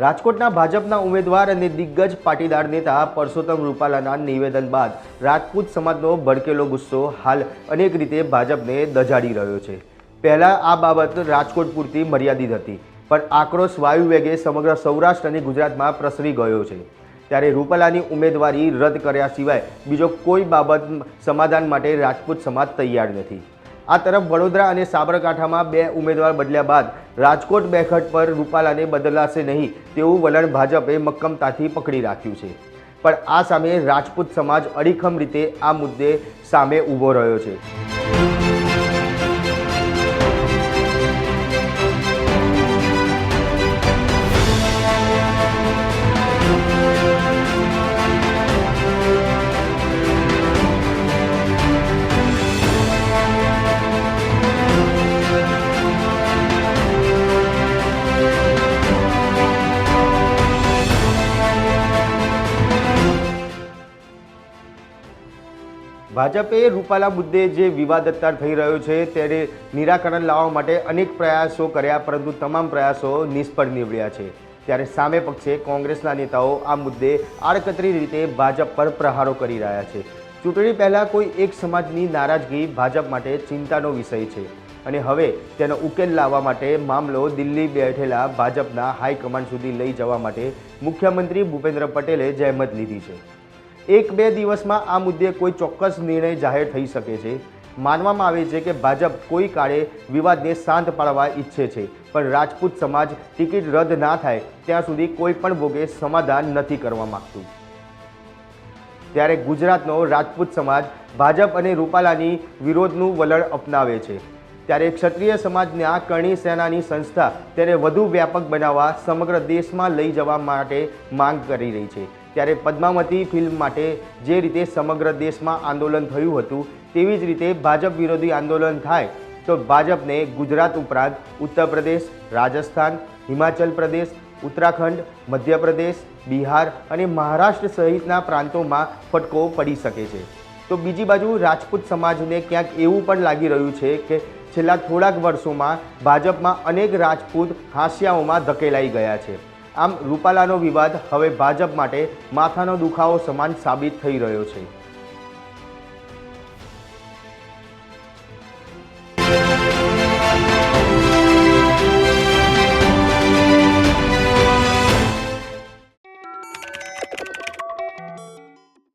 રાજકોટના ભાજપના ઉમેદવાર અને દિગ્ગજ પાટીદાર નેતા પરસોત્તમ રૂપાલાના નિવેદન બાદ રાજપૂત સમાજનો ભડકેલો ગુસ્સો હાલ અનેક રીતે ભાજપને દજાડી રહ્યો છે. પહેલાં આ બાબત રાજકોટ પૂરતી મર્યાદિત હતી. પણ આક્રોશ વાયુ વેગે સમગ્ર સૌરાષ્ટ્ર અને ગુજરાતમાં પ્રસરી ગયો છે. ત્યારે રૂપાલાની ઉમેદવારી રદ કર્યા સિવાય બીજો કોઈ બાબત સમાધાન માટે રાજપૂત સમાજ તૈયાર નથી. આ તરફ વડોદરા અને સાબરકાંઠામાં બે ઉમેદવાર બદલ્યા બાદ રાજકોટ બેઠક પર રૂપાલાને બદલાશે નહીં તેવું વલણ ભાજપે મક્કમતાથી પકડી રાખ્યું છે. પણ આ સામે રાજપૂત સમાજ અડીખમ રીતે આ મુદ્દે સામે ઊભો રહ્યો છે. ભાજપે રૂપાલા મુદ્દે જે વિવાદ અત્યાર થઈ રહ્યો છે, ત્યારે નિરાકરણ લાવવા માટે અનેક પ્રયાસો કર્યા, પરંતુ તમામ પ્રયાસો નિષ્ફળ નીવડ્યા છે. ત્યારે સામે પક્ષે કોંગ્રેસના નેતાઓ આ મુદ્દે આડકતરી રીતે ભાજપ પર પ્રહારો કરી રહ્યા છે. ચૂંટણી પહેલાં કોઈ એક સમાજની નારાજગી ભાજપ માટે ચિંતાનો વિષય છે અને હવે તેનો ઉકેલ લાવવા માટે મામલો દિલ્હી બેઠેલા ભાજપના હાઈકમાન્ડ સુધી લઈ જવા માટે મુખ્યમંત્રી ભૂપેન્દ્ર પટેલે જહેમત લીધી છે. એક બે દિવસમાં આ મુદ્દે કોઈ ચોક્કસ નિર્ણય જાહેર થઈ શકે છે. માનવામાં આવે છે કે ભાજપ કોઈ કાળે વિવાદને શાંત પાડવા ઈચ્છે છે, પણ રાજપૂત સમાજ ટિકિટ રદ ના થાય ત્યાં સુધી કોઈ પણ ભોગે સમાધાન નથી કરવા માગતું. ત્યારે ગુજરાતનો રાજપૂત સમાજ ભાજપ અને રૂપાલાની વિરોધનું વલણ અપનાવે છે. ત્યારે ક્ષત્રિય સમાજના કરણી સેનાની સંસ્થા તેને વધુ વ્યાપક બનાવવા સમગ્ર દેશમાં લઈ જવા માટે માંગ કરી રહી છે. ત્યારે પદ્માવતી ફિલ્મ માટે જે રીતે સમગ્ર દેશમાં આંદોલન થયું હતું, તેવી જ રીતે ભાજપ વિરોધી આંદોલન થાય તો ભાજપને ગુજરાત ઉપરાંત ઉત્તર પ્રદેશ, રાજસ્થાન, હિમાચલ પ્રદેશ, ઉત્તરાખંડ, મધ્યપ્રદેશ, બિહાર અને મહારાષ્ટ્ર સહિતના પ્રાંતોમાં ફટકો પડી શકે છે. તો બીજી બાજુ રાજપૂત સમાજને ક્યાંક એવું પણ લાગી રહ્યું છે કે છેલ્લા થોડાક વર્ષોમાં ભાજપમાં અનેક રાજપૂત હાંસિયાઓમાં ધકેલાઈ ગયા છે. આમ રૂપાલાનો વિવાદ હવે ભાજપ માટે માથાનો દુખાવો સમાન સાબિત થઈ રહ્યો છે.